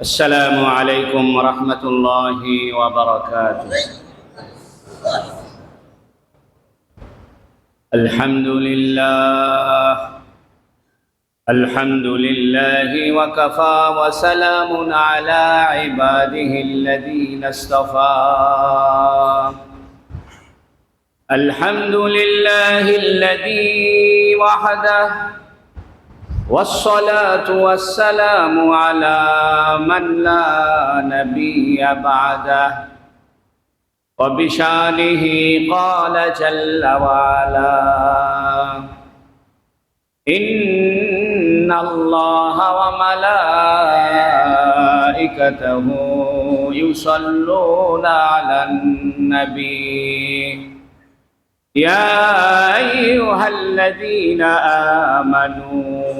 السلام عليكم ورحمة الله وبركاته. الحمد لله. الحمد لله وكفى وسلام على عباده الذين اصطفى. الحمد لله الذي وحده والصلاة والسلام على من لا نبي بعده. وبشانه قال جل وعلا إن الله وملائكته يصلون على النبي. يا أيها الذين آمنوا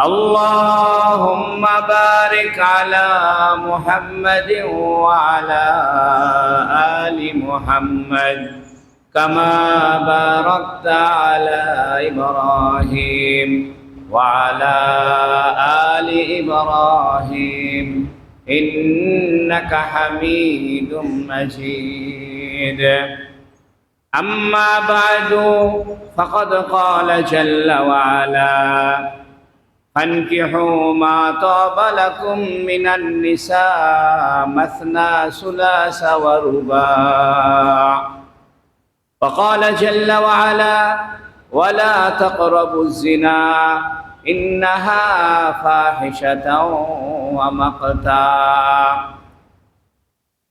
اللهم بارك على محمد وعلى آل محمد كما باركت على إبراهيم وعلى آل إبراهيم. إنك حميد مجيد. أما بعد فقد قال جل وعلا أنكحوا ما طاب لكم من النساء مثنى ثلاث ورباع وقال جل وعلا ولا تقربوا الزنا إنها فاحشة ومقتا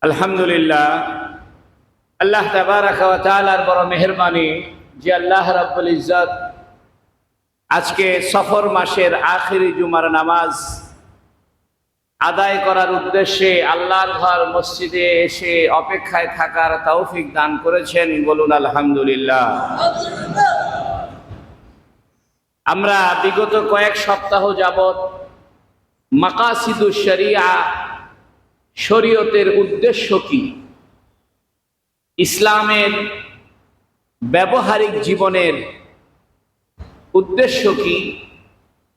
الحمد لله الله تبارك وتعالى بر مهرباني جي الله رب العزت আজকে সফর মাসের আখিরি জুমার নামাজ আদায় করার উদ্দেশ্যে আল্লাহর ঘর মসজিদে এসে অপেক্ষায় থাকার তৌফিক দান করেছেন, বলুন আলহামদুলিল্লাহ। আমরা বিগত কয়েক সপ্তাহ যাবৎ মাকাসিদুস শরিয়া, শরীয়তের উদ্দেশ্য কি? ইসলামের ব্যবহারিক জীবনের উদ্দেশ্য কি?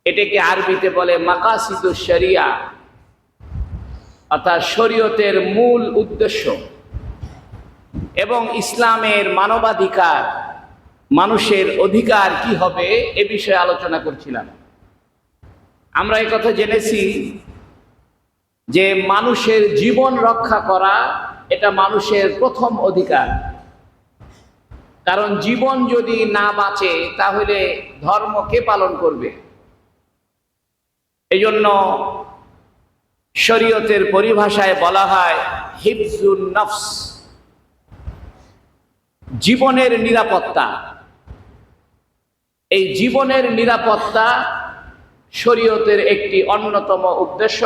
এটাকে আরবিতে বলে মাকাসিদু শরিয়া, অর্থাৎ শরীয়তের মূল উদ্দেশ্য। এবং ইসলামের মানবাধিকার, মানুষের অধিকার কি হবে এ বিষয়ে আলোচনা করছিলাম। আমরা এই কথা জেনেছি যে মানুষের জীবন রক্ষা করা এটা মানুষের প্রথম অধিকার। কারণ জীবন যদি না বাঁচে, তাহলে ধর্ম কে পালন করবে? এই জন্য শরীয়তের পরিভাষায় বলা হয়, হিফজুন নফস। জীবনের নিরাপত্তা। এই জীবনের নিরাপত্তা শরীয়তের একটি অন্যতম উদ্দেশ্য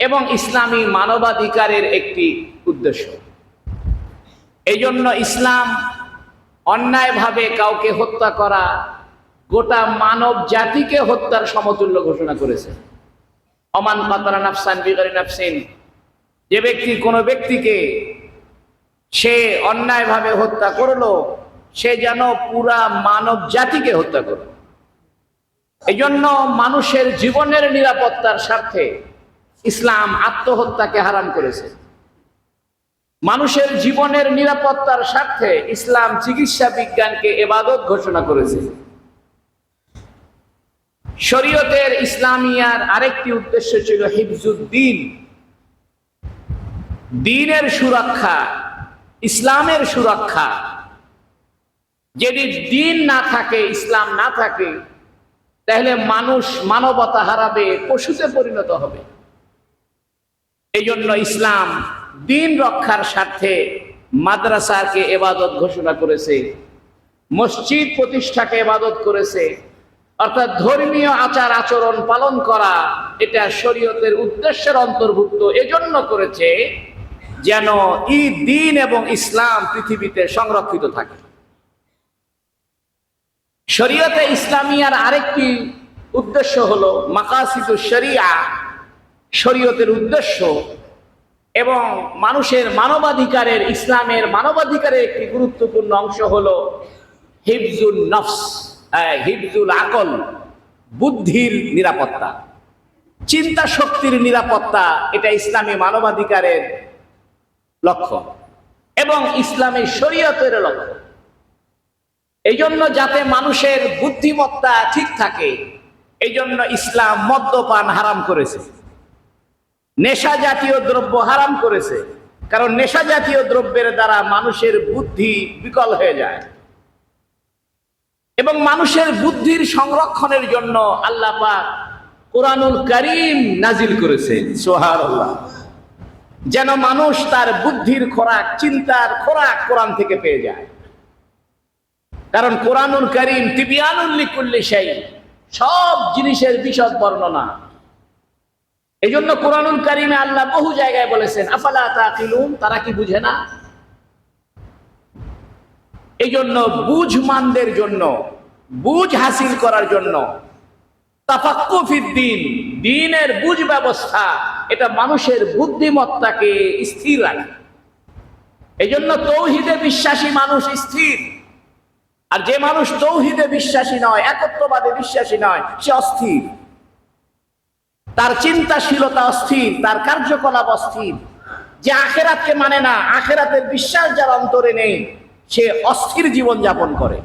এবং ইসলামী মানবাধিকারের একটি উদ্দেশ্য। এই জন্য ইসলাম অন্যায়ভাবে কাউকে হত্যা করা, গোটা মানব জাতিকে হত্যার সমতুল্য ঘোষণা করেছে। অমান কাতারা নাফসান বিগারি নাফসিন, যে ব্যক্তি কোনো ব্যক্তিকে সে অন্যায়ভাবে হত্যা করল, সে যেন পুরা মানব জাতিকে হত্যা করল। এই জন্য মানুষের জীবনের নিরাপত্তার স্বার্থে ইসলাম আত্মহত্যাকে হারাম করেছে। মানুষের জীবনের নিরাপত্তার স্বার্থে ইসলাম চিকিৎসা বিজ্ঞানকে এবাদত ঘোষণা করেছে। শরীয়তের ইসলামিয়ার আরেকটি উদ্দেশ্য ছিল হিফজুদ্দিন। দিনের সুরক্ষা, ইসলামের সুরক্ষা। যদি দিন না থাকে, ইসলাম না থাকে, তাহলে মানুষ মানবতা হারাবে, পশুতে পরিণত হবে। এই জন্য ইসলাম দিন রক্ষার স্বার্থে মাদ্রাসাকে এবাদত ঘোষণা করেছে, মসজিদ প্রতিষ্ঠাকে এবাদত করেছে, অর্থাৎ ধর্মীয় আচার আচরণ পালন করা এটা শরীয়তের উদ্দেশ্যের অন্তর্ভুক্ত। এজন্য করেছে যেন ঈদ দিন এবং ইসলাম পৃথিবীতে সংরক্ষিত থাকে। শরীয়তে ইসলামিয়ার আরেকটি উদ্দেশ্য হলো মাকাসিদু শরিয়া। শরীয়তের উদ্দেশ্য এবং মানুষের মানবাধিকারের, ইসলামের মানবাধিকারের একটি গুরুত্বপূর্ণ অংশ হলো হিফজুল নফস হিফজুল আকল, বুদ্ধির নিরাপত্তা। চিন্তা শক্তির নিরাপত্তা, এটা ইসলামী মানবাধিকারের লক্ষ্য এবং ইসলামী শরীয়তের লক্ষ্য। এই জন্য যাতে মানুষের বুদ্ধিমত্তা ঠিক থাকে এই জন্য ইসলাম মদ্যপান হারাম করেছে। নেশা জাতীয় দ্রব্য হারাম করেছে। কারণ নেশা জাতীয় দ্রব্যের দ্বারা মানুষের বুদ্ধি বিকল হয়ে যায়। এবং মানুষের বুদ্ধির সংরক্ষণের জন্য আল্লাহ কোরআনুল করিম নাজিল করেছে সোহার যেন মানুষ তার বুদ্ধির খোরাক, চিন্তার খোরাক কোরআন থেকে পেয়ে যায়। কারণ কোরআনুল করিম তিবিয়ানুল লিকুল্লি সেই সব জিনিসের বিশদ বর্ণনা। এই জন্য কোরআনুল কারিমে আল্লাহ বহু জায়গায় বলেছেন, আফালা তাকিলুন? তারা কি বুঝে না? এই জন্য বুঝমানদের জন্য, বুঝ হাসিল করার জন্য তাফাক্কুফিদ্দিন দিনের বুঝ ব্যবস্থা, এটা মানুষের বুদ্ধিমত্তাকে স্থির রাখে। এই জন্য তৌহিদে বিশ্বাসী মানুষ স্থির। আর যে মানুষ তৌহিদে বিশ্বাসী নয়, একত্ববাদে বিশ্বাসী নয়, সে অস্থির। তার চিন্তাশীলতা অস্থির, তার কার্যকলাপ অস্থির। যে আখেরাতকে মানে না, আখেরাতের বিশ্বাস যার অন্তরে নেই, সে অস্থির জীবন যাপন করে,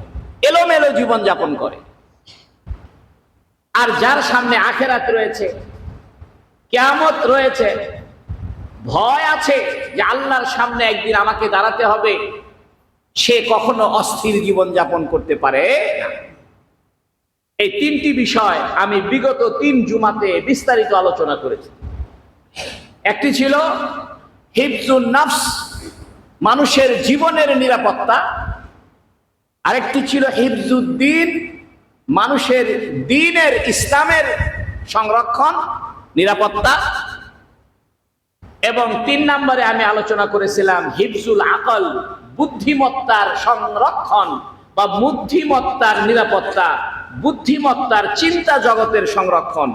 এলোমেলো জীবন যাপন করে। আর যার সামনে আখেরাত রয়েছে, কেয়ামত রয়েছে, ভয় আছে যে আল্লাহর সামনে একদিন আমাকে দাঁড়াতে হবে, সে কখনো অস্থির জীবন যাপন করতে পারে না। এই তিনটি বিষয় আমি বিগত তিন জুমাতে বিস্তারিত আলোচনা করেছি। একটি ছিল হিফজুল নফস, মানুষের জীবনের নিরাপত্তা। আরেকটি ছিল হিফজুদ্দিন, মানুষের দিনের ইসলামের সংরক্ষণ, নিরাপত্তা। এবং তিন নম্বরে আমি আলোচনা করেছিলাম হিফজুল আকল, বুদ্ধিমত্তার সংরক্ষণ বা বুদ্ধিমত্তার নিরাপত্তা। বুদ্ধিমত্তার চিন্তা জগতের সংরক্ষণ।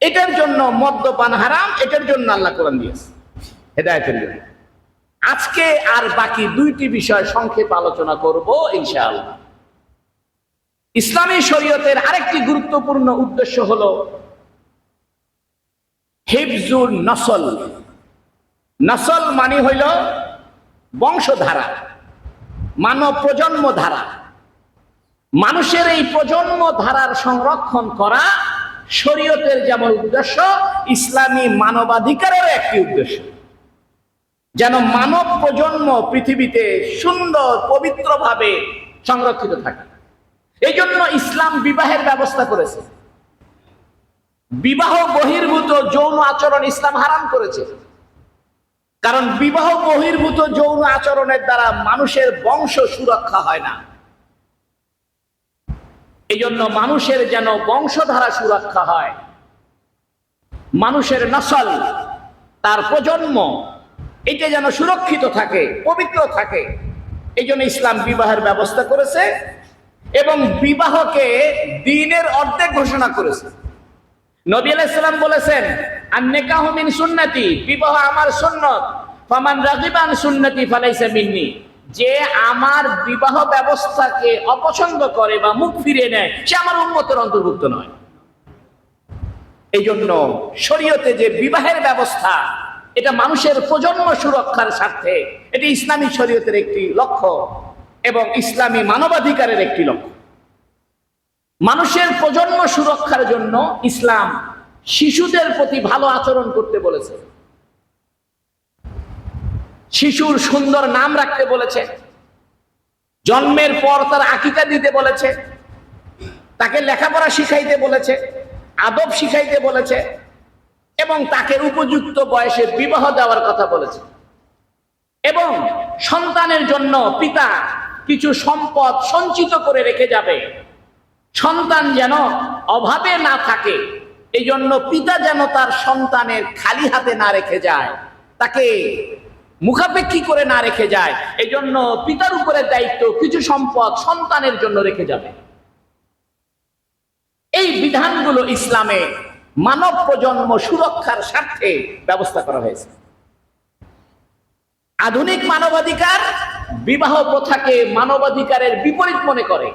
এটার জন্য মদ্যপান হারাম, এটার জন্য আল্লাহ কোরআন দিয়েছে। হেদায়তের জন্য। আজকে আর বাকি দুইটি বিষয় সংক্ষেপ আলোচনা করব ইনশাআল্লাহ। ইসলামী শরীয়তের আরেকটি গুরুত্বপূর্ণ উদ্দেশ্য হল হিফজুল নসল। নসল মানে হইল বংশধারা মানব প্রজন্ম ধারা মানুষের এই প্রজন্ম ধারার সংরক্ষণ করা শরীয়তের যেমন উদ্দেশ্য, ইসলামী মানবাধিকারের একটি উদ্দেশ্য। যেন মানব প্রজন্ম পৃথিবীতে সুন্দর, পবিত্রভাবে সংরক্ষিত থাকে। এই জন্য ইসলাম বিবাহের ব্যবস্থা করেছে। বিবাহ বহির্ভূত যৌন আচরণ ইসলাম হারাম করেছে। কারণ বিবাহ বহির্ভূত যৌন আচরণের দ্বারা মানুষের বংশ সুরক্ষা হয় না। এই জন্য মানুষের যেন বংশধারা সুরক্ষা হয়। মানুষের নসল, তার প্রজন্ম এটা যেন সুরক্ষিত থাকে, পবিত্র থাকে। এই জন্য ইসলাম বিবাহের ব্যবস্থা করেছে এবং বিবাহকে দিনের অর্ধেক ঘোষণা করেছে। নবী আলাইসাল্লাম বলেছেন আর নেকাহমিন সুন্নতি, বিবাহ আমার সুন্নত। ফামান রাগিবান সুন্নতি, ফালাইসা মিন্নি। যে আমার বিবাহ ব্যবস্থাকে অপছন্দ করে বা মুখ ফিরিয়ে নেয়, সে আমার উন্মতের অন্তর্ভুক্ত নয়। এই জন্য শরীয়তে যে বিবাহের ব্যবস্থা, এটা মানুষের প্রজন্ম সুরক্ষার স্বার্থে, এটি ইসলামী শরীয়তের একটি লক্ষ্য এবং ইসলামী মানবাধিকারের একটি লক্ষ্য। মানুষের প্রজন্ম সুরক্ষার জন্য ইসলাম শিশুদের প্রতি ভালো আচরণ করতে বলেছে। শিশুর সুন্দর নাম রাখতে বলেছে। জন্মের পর তার আকিকা দিতে বলেছে। তাকে লেখাপড়া শিখাইতে বলেছে, আদব শিখাইতে বলেছে এবং তাকে উপযুক্ত বয়সে বিবাহ দেওয়ার কথা বলেছে। এবং সন্তানের জন্য পিতা কিছু সম্পদ সঞ্চিত করে রেখে যাবে। সন্তান যেন অভাবে না থাকে এই জন্য পিতা যেন তার সন্তানের খালি হাতে না রেখে যায়, তাকে মুখাপেক্ষী করে না রেখে যায়। এই জন্য পিতার উপরে দায়িত্ব, কিছু সম্পদ সন্তানের জন্য রেখে যাবে। এই বিধানগুলো ইসলামে মানব প্রজন্ম সুরক্ষার স্বার্থে ব্যবস্থা করা হয়েছে। আধুনিক মানবাধিকার বিবাহ প্রথাকে মানবাধিকারের বিপরীত মনে করে।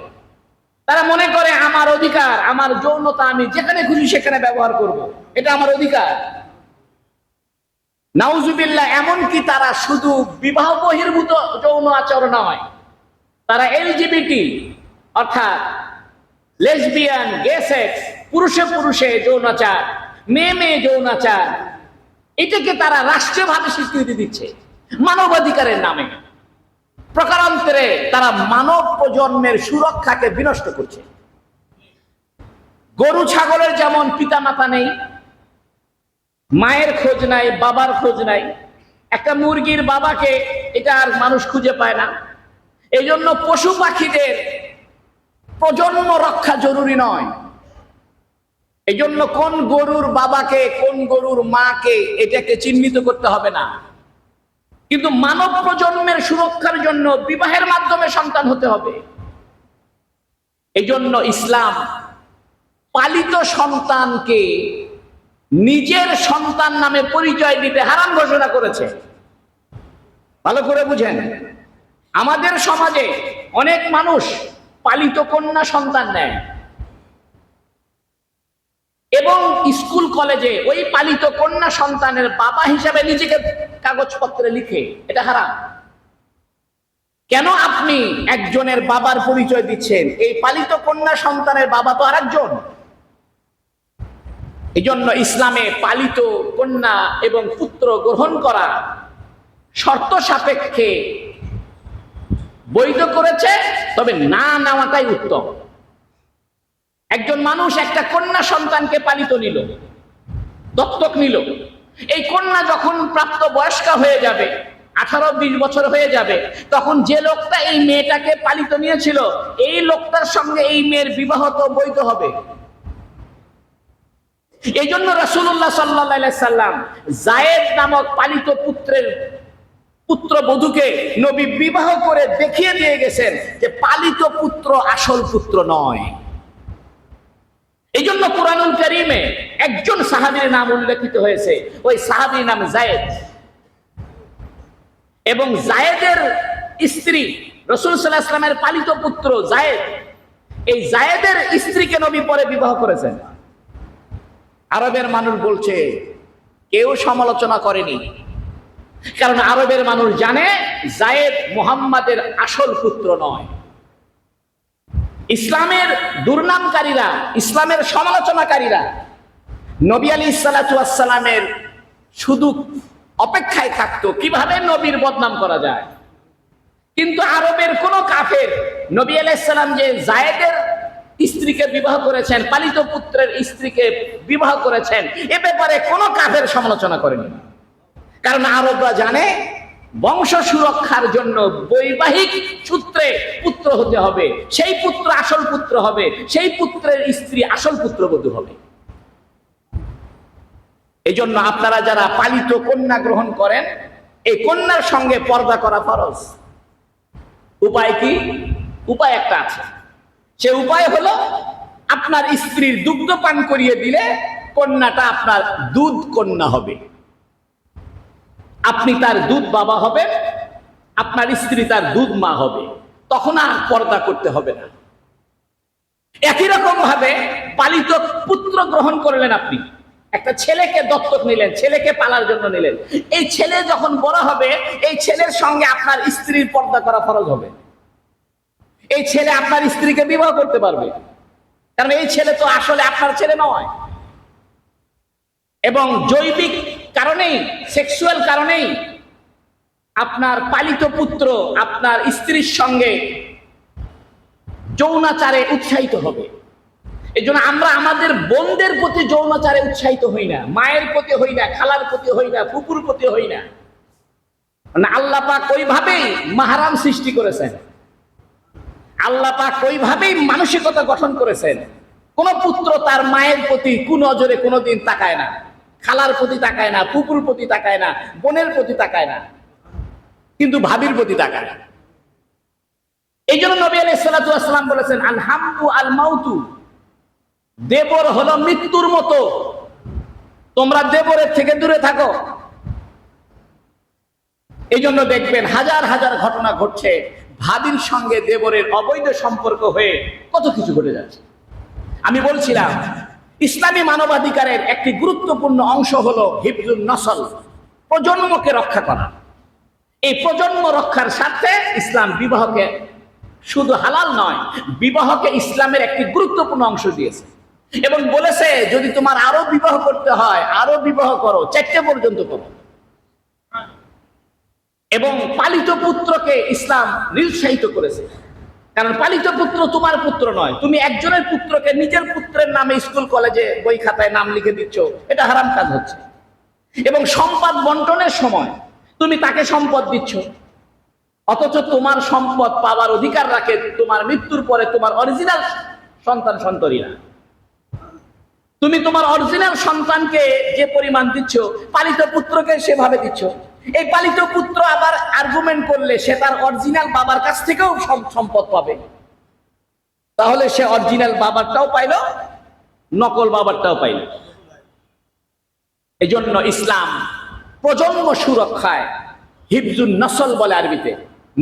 তারা মনে করে, আমার অধিকার, আমার যৌনতা, আমি যেখানে খুশি সেখানে ব্যবহার করব। এটা আমার অধিকার। নাউজুবিল্লাহ এমনকি তারা শুধু বিবাহ বহির্ভূত যৌন আচরণ নয়, তারা এলজিবিটি, অর্থাৎ লেসবিয়ান গে সেক্স পুরুষে পুরুষে যৌনাচার মেয়ে মেয়ে যৌনাচার এটাকে তারা রাষ্ট্রীয়ভাবে স্বীকৃতি দিচ্ছে, মানবাধিকারের নামে। প্রকারান্তরে তারা মানব প্রজন্মের সুরক্ষাকে বিনষ্ট করছে। গরু, ছাগলের যেমন পিতা মাতা নেই মায়ের খোঁজ নাই, বাবার খোঁজ নাই। একটা মুরগির বাবাকে এটা আর মানুষ খুঁজে পায় না। এই জন্য পশু পাখিদের প্রজন্ম রক্ষা জরুরি নয়। এই জন্য কোন গরুর বাবাকে, কোন গরুর মাকে এটাকে চিহ্নিত করতে হবে না। কিন্তু মানব প্রজন্মের সুরক্ষার জন্য বিবাহের মাধ্যমে সন্তান হতে হবে। এই জন্য ইসলাম পালিত সন্তানকে নিজের সন্তান নামে পরিচয় দিতে হারাম ঘোষণা করেছে। ভালো করে বুঝেন। আমাদের সমাজে অনেক মানুষ পালিত কন্যা সন্তান নেয়। এবং স্কুল, কলেজে ওই পালিত কন্যা সন্তানের বাবা হিসাবে নিজেকে কাগজপত্রে লিখে। এটা হারাম। কেন আপনি একজনের বাবার পরিচয় দিচ্ছেন? এই পালিত কন্যা সন্তানের বাবা তো আরেকজন। এই জন্য ইসলামে পালিত কন্যা এবং পুত্র গ্রহণ করা শর্ত সাপেক্ষে বৈধ করেছে, তবে না নেওয়াটাই উত্তম। একজন মানুষ একটা কন্যা সন্তানকে পালিত নিল, দত্তক নিল। এই কন্যা যখন প্রাপ্ত বয়স্কা হয়ে যাবে, আঠারো বিশ বছর হয়ে যাবে, তখন যে লোকটা এই মেয়েটাকে পালিত নিয়েছিল, এই লোকটার সঙ্গে এই মেয়ের বিবাহ তো বৈধ হবে। এই জন্য রাসুল্লাহ সাল্লাহ সাল্লাম জায়েদ নামক পালিত পুত্রের পুত্র বধূকে নবী বিবাহ করে দেখিয়ে দিয়ে গেছেন যে পালিত পুত্র আসল পুত্র নয়। এই জন্য কোরআনুল করিমে একজন সাহাবির নাম উল্লেখিত হয়েছে, ওই সাহাবির নাম জায়েদ এবং জায়েদের স্ত্রী রসুল সাল্লাহ ইসলামের পালিত পুত্র জায়েদ এই জায়েদের স্ত্রীকে নবী পরে বিবাহ করেছেন। আরবের মানুষ বলছে, কেউ সমালোচনা করেনি। কারণ আরবের মানুষ জানে জায়েদ মুহাম্মাদের আসল পুত্র নয়। ইসলামের দুর্নামকারীরা, ইসলামের সমালোচনাকারীরা নবী আলী সালামের শুধু অপেক্ষায় থাকতো, কীভাবে নবীর বদনাম করা যায়। কিন্তু আরবের কোন কাফের নবী আলাইসাল্লাম যে জায়েদের স্ত্রীকে বিবাহ করেছেন, পালিত পুত্রের স্ত্রীকে বিবাহ করেছেন, এ ব্যাপারে কোনো কাফের সমালোচনা করেনি। কারণ আরবরা জানে, বংশ সুরক্ষার জন্য বৈবাহিক সূত্রে পুত্র হতে হবে, সেই পুত্র আসল পুত্র হবে, সেই পুত্রের স্ত্রী আসল পুত্রবধূ হবে। এই জন্য আপনারা যারা পালিত কন্যা গ্রহণ করেন, এই কন্যার সঙ্গে পর্দা করা ফরজ। উপায় কি? উপায় একটা আছে। সে উপায় হলো আপনার স্ত্রীর দুগ্ধ পান করিয়ে দিলে কন্যাটা আপনার দুধ কন্যা হবে। আপনি তার দুধ বাবা হবেন, আপনার স্ত্রী তার দুধ মা হবে। তখন আর পর্দা করতে হবে না। একই রকম ভাবে পালিত পুত্র গ্রহণ করলেন আপনি। একটা ছেলেকে দত্তক নিলেন, ছেলেকে পালার জন্য নিলেন। এই ছেলে যখন বড় হবে, এই ছেলের সঙ্গে আপনার স্ত্রীর পর্দা করা ফরজ হবে। এই ছেলে আপনার স্ত্রীকে বিবাহ করতে পারবে। কারণ এই ছেলে তো আসলে আপনার ছেলে নয়। এবং জৈবিক কারণেই সেক্সুয়াল কারণেই আপনার পালিত পুত্র আপনার স্ত্রীর সঙ্গে যৌনাচারে উৎসাহিত হবে। এই জন্য আমরা আমাদের বোনদের প্রতি যৌনাচারে উৎসাহিত হই না। মায়ের প্রতি হই না, খালার প্রতি হই না কুকুর প্রতি হই না। মানে আল্লাহ ওইভাবেই মাহারাম সৃষ্টি করেছেন। আল্লাহ পাক ওইভাবেই মানসিকতা গঠন করেছেন। কোন পুত্র তার মায়ের প্রতি কোন নজরে কোনোদিন তাকায় না। খালার প্রতি তাকায় না পুকুর প্রতি তাকায় না, বোনের প্রতি তাকায় না। কিন্তু ভাবির প্রতি তাকায় না। এই জন্য নবী আলাই সালাতাম বলেছেন, আলহামদু আল মাউতু। দেবর হলো মৃত্যুর মতো। তোমরা দেবরের থেকে দূরে থাকো। এই জন্য দেখবেন হাজার হাজার ঘটনা ঘটছে। ভাবির সঙ্গে দেবরের অবৈধ সম্পর্ক হয়ে কত কিছু ঘটে যাচ্ছে। আমি বলছিলাম, ইসলামী মানবাধিকারের একটি গুরুত্বপূর্ণ অংশ হলো হিফজুল নসল, প্রজন্মকে রক্ষা করা। এই প্রজন্ম রক্ষার স্বার্থে ইসলাম বিবাহকে শুধু হালাল নয়, বিবাহকে ইসলামের একটি গুরুত্বপূর্ণ অংশ দিয়েছে। এবং বলেছে, যদি তোমার আরও বিবাহ করতে হয়, আরও বিবাহ করো, চারটে পর্যন্ত করো। এবং পালিত পুত্রকে ইসলাম নিরুৎসাহিত করেছে। কারণ পালিত পুত্র তোমার পুত্র নয়, তুমি একজনের পুত্রকে নিজের পুত্রের নামে স্কুল, কলেজে বই খাতায় নাম লিখে দিচ্ছ, এটা হারাম কাজ হচ্ছে। এবং সম্পদ বন্টনের সময় তুমি তাকে সম্পদ দিচ্ছ, অথচ তোমার সম্পদ পাওয়ার অধিকার রাখে তোমার মৃত্যুর পরে তোমার অরিজিনাল সন্তান সন্তরীরা। তুমি তোমার অরিজিনাল সন্তানকে যে পরিমাণ দিচ্ছ, পালিত পুত্রকে সেভাবে দিচ্ছ। এই পালিত পুত্র আবার আর্গুমেন্ট করলে সে তার অরিজিনাল বাবার কাছ থেকেও সম্পদ পাবে। তাহলে সে অরিজিনাল বাবারটাও পাইল, নকল বাবারটাও পাইল। এই জন্য ইসলাম প্রজন্ম সুরক্ষায় হিফজুন নসল বলে আরবিতে।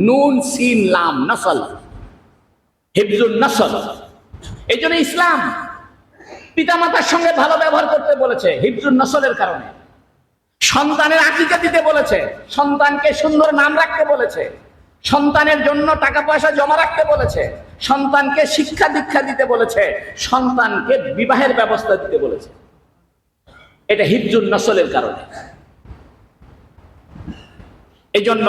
নুন, সিন, লাম, নসল। হিফজুন নসল। এই জন্য ইসলাম পিতামাতার সঙ্গে ভালো ব্যবহার করতে বলেছে হিফজুন নসলের কারণে। সন্তানের আকিকা দিতে বলেছে, সন্তানকে সুন্দর নাম রাখতে বলেছে, সন্তানের জন্য টাকা পয়সা জমা রাখতে বলেছে, সন্তানকে শিক্ষা দীক্ষা দিতে বলেছে, সন্তানকে বিবাহের ব্যবস্থা দিতে বলেছে। এটা হিফজুন নসলের কারণে। এজন্য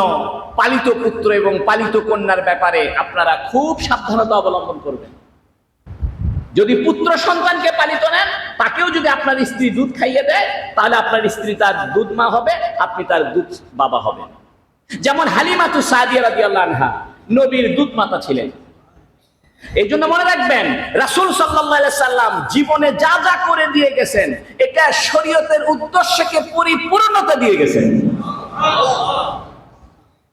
পালিত পুত্র এবং পালিত কন্যার ব্যাপারে আপনারা খুব সাবধানতা অবলম্বন করবেন। যদি পুত্র সন্তানকে পালিত নেন, তাকেও যদি আপনার স্ত্রী দুধ খাইয়ে দেয়, তাহলে আপনার স্ত্রী তার দুধ মা হবে, আপনি তার দুধ বাবা হবেন। যেমন হালিমাতু সাদিয়া রাদিয়াল্লাহু নবীর দুধ মাতা ছিলেন। এই জন্য মনে রাখবেন, রাসূল সাল্লাম জীবনে যা যা করে দিয়ে গেছেন, এটা শরীয়তের উদ্দেশ্যকে পরিপূর্ণতা দিয়ে গেছেন।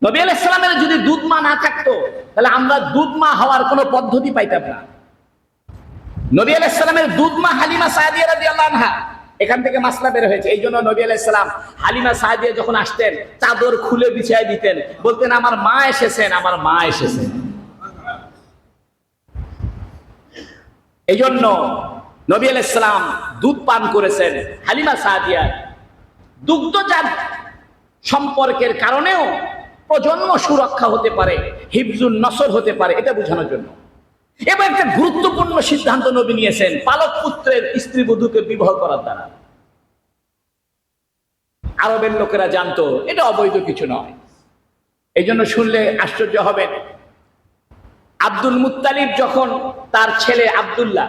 নবী আলাইহিস যদি দুধ মা না থাকতো, তাহলে আমরা দুধ মা হওয়ার কোনো পদ্ধতি পাইতাম না। নবী আলাইসালামের দুধমা হালিমা সাহাদিয়া রাদিয়াল্লাহু আনহা। এখান থেকে মাসলা বের হয়েছে। এই জন্য নবী আলাইসালাম হালিমা সাহাদিয়া যখন আসতেন, চাদর খুলে বিছিয়ে দিতেন, বলতেন, আমার মা এসেছেন, আমার মা এসেছেন। এই জন্য নবী আলাইসালাম দুধ পান করেছেন হালিমা সাহাদিয়া দুগ্ধজাত সম্পর্কের কারণেও প্রজন্ম সুরক্ষা হতে পারে, হিফজুন নসর হতে পারে, এটা বোঝানোর জন্য। এবার একটা গুরুত্বপূর্ণ সিদ্ধান্ত নবী নিয়েছেন, পালক পুত্রের স্ত্রী বধূকে বিবাহ করার দ্বারা। আরবের লোকেরা জানতো, এটা অবৈধ কিছু নয়। এই জন্য শুনলে আশ্চর্য হবেন। আব্দুল মুত্তালিব যখন তার ছেলে আব্দুল্লাহ,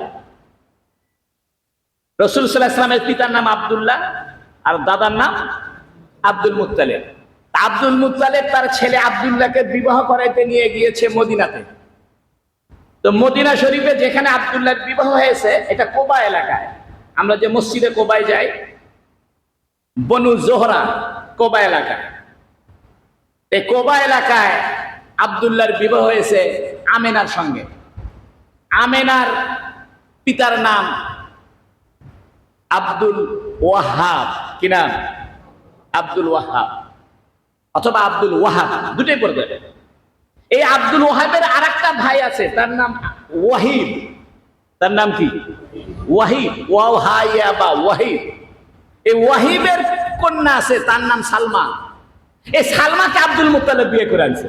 রসুল সাল্লাহ ইসলামের পিতার নাম আব্দুল্লাহ আর দাদার নাম আব্দুল মুত্তালিব। আব্দুল মুত্তালিব তার ছেলে আব্দুল্লাহকে বিবাহ করাইতে নিয়ে গিয়েছে মদিনাতে। তো মদিনা শরীফে যেখানে আবদুল্লাহ বিবাহ হয়েছে, এটা কোবা এলাকায়। আমরা যে মসজিদে কোবায় যাই, বনু জোহরা কোবা এলাকায়। এই কোবা এলাকায় আবদুল্লাহর বিবাহ হয়েছে আমেনার সঙ্গে। আমেনার পিতার নাম আব্দুল ওয়াহাব। কি নাম? আব্দুল ওয়াহাব। অথবা আব্দুল ওয়াহাব। দুটোই পড়ে যাবে। এই আব্দুল ওয়াহাবের আর একটা ভাই আছে তার নাম ওয়াহিদ। তার নাম কি? ওয়াহিব ওয়াও হাইয়া বা ওয়াহিব এই ওয়াহিবের কন্যা আছে তার নাম সালমা। এই সালমাকে আব্দুল মুতালেব বিয়ে করে আনছে।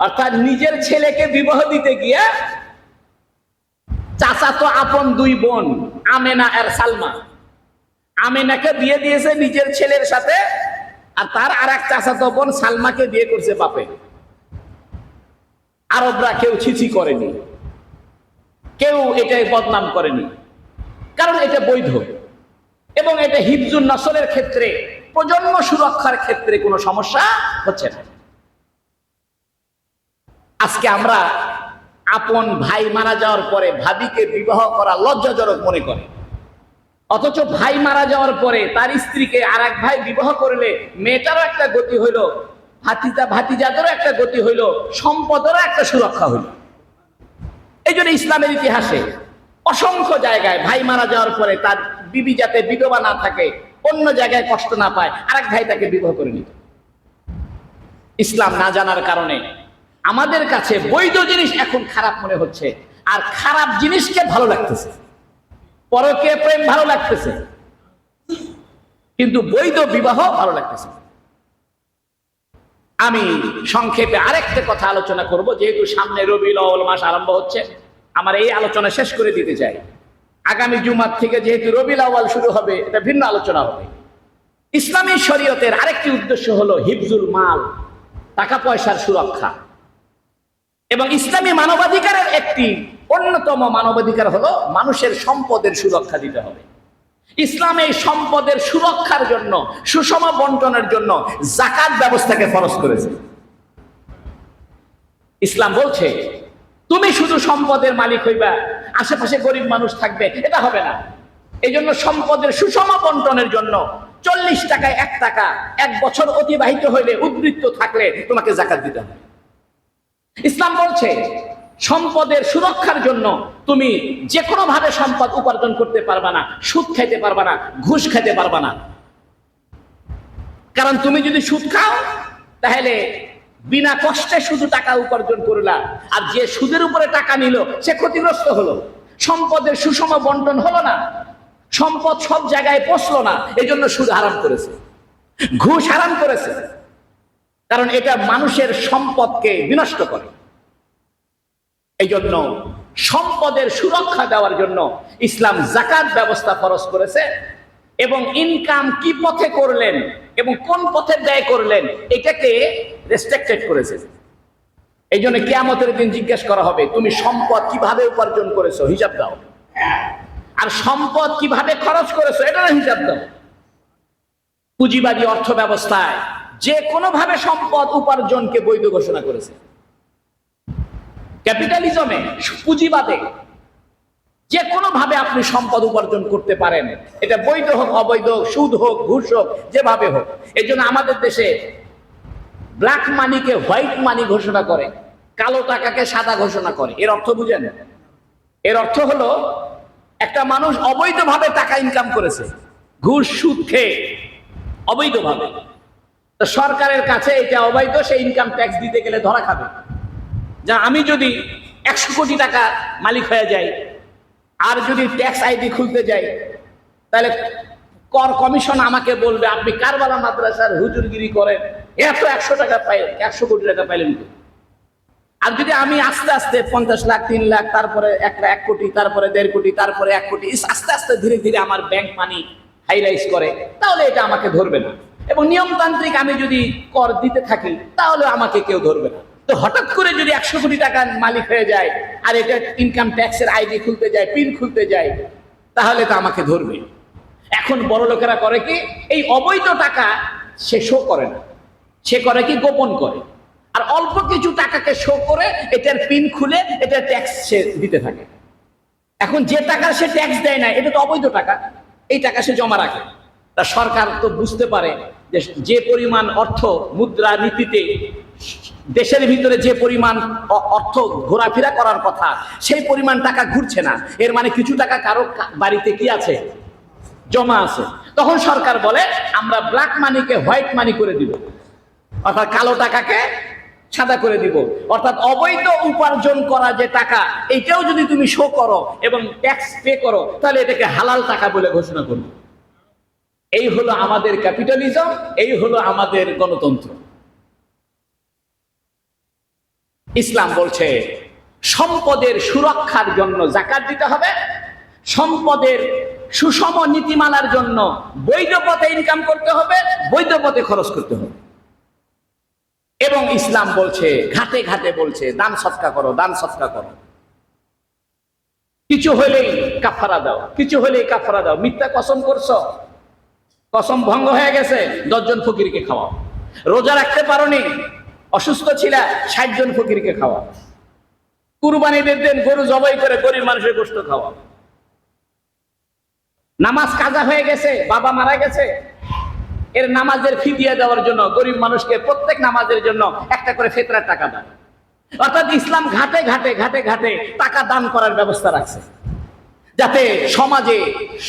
অর্থাৎ নিজের ছেলেকে বিবাহ দিতে গিয়ে চাচা তো আপন দুই বোন আমেনা আর সালমা। আমেনাকে বিয়ে দিয়েছে নিজের ছেলের সাথে আর তার আর এক চাচাতো বোন সালমাকে বিয়ে করছে বাপে আরবরা কেউ ছিছি করেনি। কেউ এটাই বদনাম করেনি। কারণ এটা বৈধ। এবং এটা হিফজুন নসলের ক্ষেত্রে, প্রজন্ম সুরক্ষার ক্ষেত্রে কোনো সমস্যা হচ্ছে না। আজকে আমরা আপন ভাই মারা যাওয়ার পরে ভাবিকে বিবাহ করা লজ্জাজনক মনে করে। অথচ ভাই মারা যাওয়ার পরে তার স্ত্রীকে আর ভাই বিবাহ করলে মেয়েটারও একটা গতি হইল ভাতিজা, ভাতিজাদেরও একটা গতি হইল, সম্পদেরও একটা সুরক্ষা হইল। এই জন্য ইসলামের ইতিহাসে অসংখ্য জায়গায় ভাই মারা যাওয়ার পরে তার বিবি যাতে বিধবা না থাকে, অন্য জায়গায় কষ্ট না পায়, আরেক ভাই তাকে বিবাহ করে নিত ইসলাম না জানার কারণে আমাদের কাছে বৈধ জিনিস এখন খারাপ মনে হচ্ছে, আর খারাপ জিনিসকে ভালো লাগতেছে। পরকে প্রেম ভালো লাগতেছে, কিন্তু বৈধ বিবাহ ভালো লাগতেছে আমি সংক্ষেপে আরেকটা কথা আলোচনা করব, যেহেতু সামনে রবি লওয়াল মাস আরম্ভ হচ্ছে, আমার এই আলোচনা শেষ করে দিতে চাই। আগামী জুমার থেকে যেহেতু রবি আওয়াল শুরু হবে, এটা ভিন্ন আলোচনা হবে। ইসলামী শরীয়তের আরেকটি উদ্দেশ্য হলো হিফজুল মাল, টাকা পয়সার সুরক্ষা। এবং ইসলামী মানবাধিকারের একটি অন্যতম মানবাধিকার হলো মানুষের সম্পদের সুরক্ষা দিতে হবে। ইসলাম এই সম্পদের সুরক্ষার জন্য, সুষম বন্টনের জন্য জাকাত ব্যবস্থাকে ফরজ করেছে। ইসলাম বলছে, তুমি শুধু সম্পদের মালিক হইবা, আশেপাশে গরিব মানুষ থাকবে, এটা হবে না। এই জন্য সম্পদের সুষম বন্টনের জন্য চল্লিশ টাকায় এক টাকা, এক বছর অতিবাহিত হইলে উদ্বৃত্ত থাকলে তোমাকে জাকাত দিতে হবে। ইসলাম বলছে সম্পদের সুরক্ষার জন্য তুমি যে কোনো ভাবে সম্পদ উপার্জন করতে পারবা না, সুদ খাইতে পারবা না, ঘুষ খাইতে পারবা না। কারণ তুমি যদি সুদ খাও, তাহলে বিনা কষ্টে শুধু টাকা উপার্জন করলা, আর যে সুদের উপরে টাকা নিল, সে ক্ষতিগ্রস্ত হলো। সম্পদের সুষম বন্টন হলো না। সম্পদ সব জায়গায় পৌঁছলো না এই জন্য সুদ হারাম করেছে। ঘুষ হারাম করেছে। কারণ এটা মানুষের সম্পদকে বিনষ্ট করে। এই জন্য সম্পদের সুরক্ষা দেওয়ার জন্য ইসলাম জাকাত ব্যবস্থা খরচ করেছে এবং ইনকাম কি পথে করলেন এবং কোন পথে ব্যয় করলেন এটাকে রেস্ট্রিক্টেড করেছে। এই জন্য কেয়ামতের দিন জিজ্ঞেস করা হবে, তুমি সম্পদ কীভাবে উপার্জন করেছ? হিসাব দাও। আর সম্পদ কীভাবে খরচ করেছ? এটার হিসাব দাও। পুঁজিবাদী অর্থ ব্যবস্থায় যে কোনোভাবে সম্পদ উপার্জনকে বৈধ ঘোষণা করেছে। ক্যাপিটালিজমে পুঁজিবাদে যে কোনো ভাবে আপনি সম্পদ উপার্জন করতে পারেন, এটা বৈধ হোক, অবৈধ হোক, সুদ হোক, ঘুষ হোক, যেভাবে হোক, এই আমাদের দেশে ব্ল্যাক মানিকে হোয়াইট মানি ঘোষণা করে, কালো টাকাকে সাদা ঘোষণা করে। এর অর্থ বুঝেন? এর অর্থ হলো, একটা মানুষ অবৈধভাবে টাকা ইনকাম করেছে, ঘুষ, সুদ খেয়ে, অবৈধভাবে। তো সরকারের কাছে এটা অবৈধ, সে ইনকাম ট্যাক্স দিতে গেলে ধরা খাবে। যা আমি যদি একশো কোটি টাকা মালিক হয়ে যাই, আর যদি ট্যাক্স আইডি খুলতে যাই, তাহলে কর কমিশন আমাকে বলবে, আপনি কারবালা মাদ্রাসার হুজুরগিরি করেন, এত একশো টাকা পাই একশো কোটি টাকা পাইলেন আর যদি আমি আস্তে আস্তে পঞ্চাশ লাখ, তিন লাখ, তারপরে এক লাখ, এক কোটি, তারপরে দেড় কোটি, তারপরে এক কোটি আস্তে আস্তে ধীরে ধীরে আমার ব্যাংক মানি হাইলাইজ করে, তাহলে এটা আমাকে ধরবে না। এবং নিয়মতান্ত্রিক আমি যদি কর দিতে থাকি, তাহলে আমাকে কেউ ধরবে না। তো হঠাৎ করে যদি একশো কোটি টাকার মালিক হয়ে যায়, আর এটা ইনকাম ট্যাক্সের আইডি খুলতে যায় পিন খুলতে যায়, তাহলে তো আমাকে ধরবে। এখন বড় লোকেরা করে কি, এই অবৈধ টাকা সে শো করে না। সে করে কি, গোপন করে। আর অল্প কিছু টাকাকে শো করে এটার পিন খুলে এটার ট্যাক্স সে দিতে থাকে। এখন যে টাকা সে ট্যাক্স দেয় না, এটা তো অবৈধ টাকা। এই টাকা সে জমা রাখে। তা সরকার তো বুঝতে পারে যে যে পরিমাণ অর্থ মুদ্রা নীতিতে দেশের ভিতরে যে পরিমাণ অর্থ ঘোরাফেরা করার কথা, সেই পরিমাণ টাকা ঘুরছে না। এর মানে কিছু টাকা কারও বাড়িতে কি আছে? জমা আছে। তখন সরকার বলে, আমরা ব্ল্যাক মানিকে হোয়াইট মানি করে দিব। অর্থাৎ কালো টাকাকে সাদা করে দিব। অর্থাৎ অবৈধ উপার্জন করা যে টাকা এইটাও যদি তুমি শো করো এবং ট্যাক্স পে করো, তাহলে এটাকে হালাল টাকা বলে ঘোষণা করবে। এই হলো আমাদের ক্যাপিটালিজম এই হলো আমাদের গণতন্ত্র। ইসলাম বলছে, সম্পদের সুরক্ষার জন্য জাকাত দিতে হবে, সম্পদের সুষম নীতিমালার জন্য বৈধ পথে ইনকাম করতে হবে, বৈধ পথে খরচ করতে হবে। এবং ইসলাম বলছে, ঘাটে ঘাটে বলছে, দান সৎকা করো, দান সৎকা করো। কিছু হলেই কাফারা দাও, কিছু হলেই কাফারা দাও। মিথ্যা কসম করছ, কসম ভঙ্গ হয়ে গেছে, দশজন ফকিরকে খাওয়াও। রোজা রাখতে পারোনি অসুস্থ ছিলা, ষাট জন ফকিরকে খাওয়া। কুরবানি দিতেন গরু জবাই করে গরিব মানুষের গোষ্ঠ খাওয়া। নামাজ কাজা হয়ে গেছে, বাবা মারা গেছে। এর নামাজের ফি দিয়ে দেওয়ার জন্য গরিব মানুষকে প্রত্যেক নামাজের জন্য একটা করে ফেতরার টাকা দেয়। অর্থাৎ ইসলাম ঘাটে ঘাটে ঘাটে ঘাটে টাকা দান করার ব্যবস্থা রাখছে। যাতে সমাজে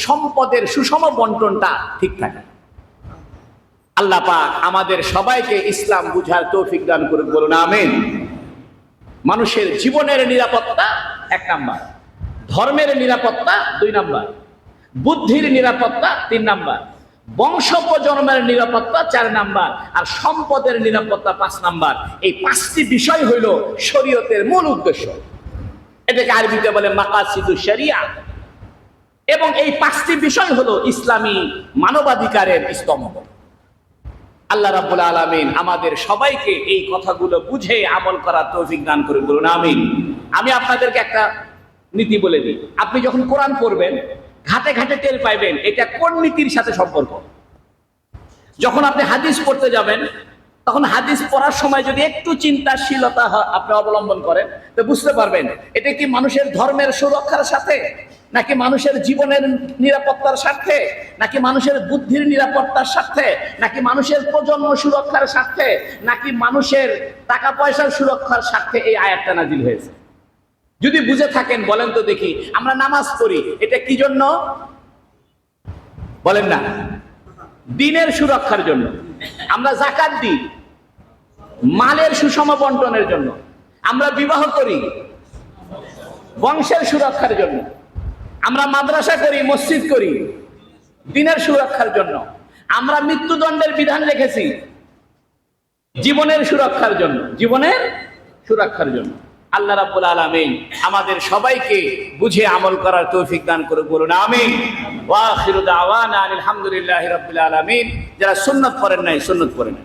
সম্পদের সুষম বন্টনটা ঠিক থাকে। আল্লাহ পাক আমাদের সবাইকে ইসলাম বুঝার তৌফিক দান করুক, বলুন আমিন। মানুষের জীবনের নিরাপত্তা এক নাম্বার, ধর্মের নিরাপত্তা দুই নাম্বার, বুদ্ধির নিরাপত্তা তিন নাম্বার, বংশ প্রজন্মের নিরাপত্তা চার নাম্বার, আর সম্পদের নিরাপত্তা পাঁচ নাম্বার। এই পাঁচটি বিষয় হইল শরীয়তের মূল উদ্দেশ্য। এটাকে আরবিতে বলে মাকাসিদু শরিয়া। এবং এই পাঁচটি বিষয় হলো ইসলামী মানবাধিকারের স্তম্ভ। আল্লাহ রাবুল আলমিন আমাদের সবাইকে এই কথাগুলো বুঝে আমল করার তৌফিক দান করে বলুন আমিন। আমি আপনাদেরকে একটা নীতি বলে দিই। আপনি যখন কোরআন পড়বেন, ঘাটে ঘাটে তেল পাইবেন, এটা কোন নীতির সাথে সম্পর্ক? যখন আপনি হাদিস পড়তে যাবেন তখন হাদিস পড়ার সময় যদি একটু চিন্তাশীলতা আপনি অবলম্বন করেন, তো বুঝতে পারবেন, এটা কি মানুষের ধর্মের সুরক্ষার সাথে, নাকি মানুষের জীবনের নিরাপত্তার স্বার্থে নাকি মানুষের বুদ্ধির নিরাপত্তার স্বার্থে নাকি মানুষের প্রজন্ম সুরক্ষার স্বার্থে নাকি মানুষের টাকা পয়সার সুরক্ষার স্বার্থে এই আয়াতটা নাজিল হয়েছে? যদি বুঝে থাকেন, বলেন তো দেখি, আমরা নামাজ পড়ি, এটা কি জন্য? বলেন না। দিনের সুরক্ষার জন্য। আমরা জাকাত দিই, মালের সুষম বন্টনের জন্য। আমরা বিবাহ করি, বংশের সুরক্ষার জন্য। আমরা মাদ্রাসা করি, মসজিদ করি, দিনের সুরক্ষার জন্য। আমরা মৃত্যুদণ্ডের বিধান রেখেছি, জীবনের সুরক্ষার জন্য, জীবনের সুরক্ষার জন্য। আল্লাহ রাবুল আলমিন আমাদের সবাইকে বুঝে আমল করার তৌফিক দান করে বলুন আমি ওয়া আখিরু দাওয়ানা আলহামদুলিল্লাহি রাব্বিল যারা সুন্নত পড়েন নাই, সুন্নাত পড়েন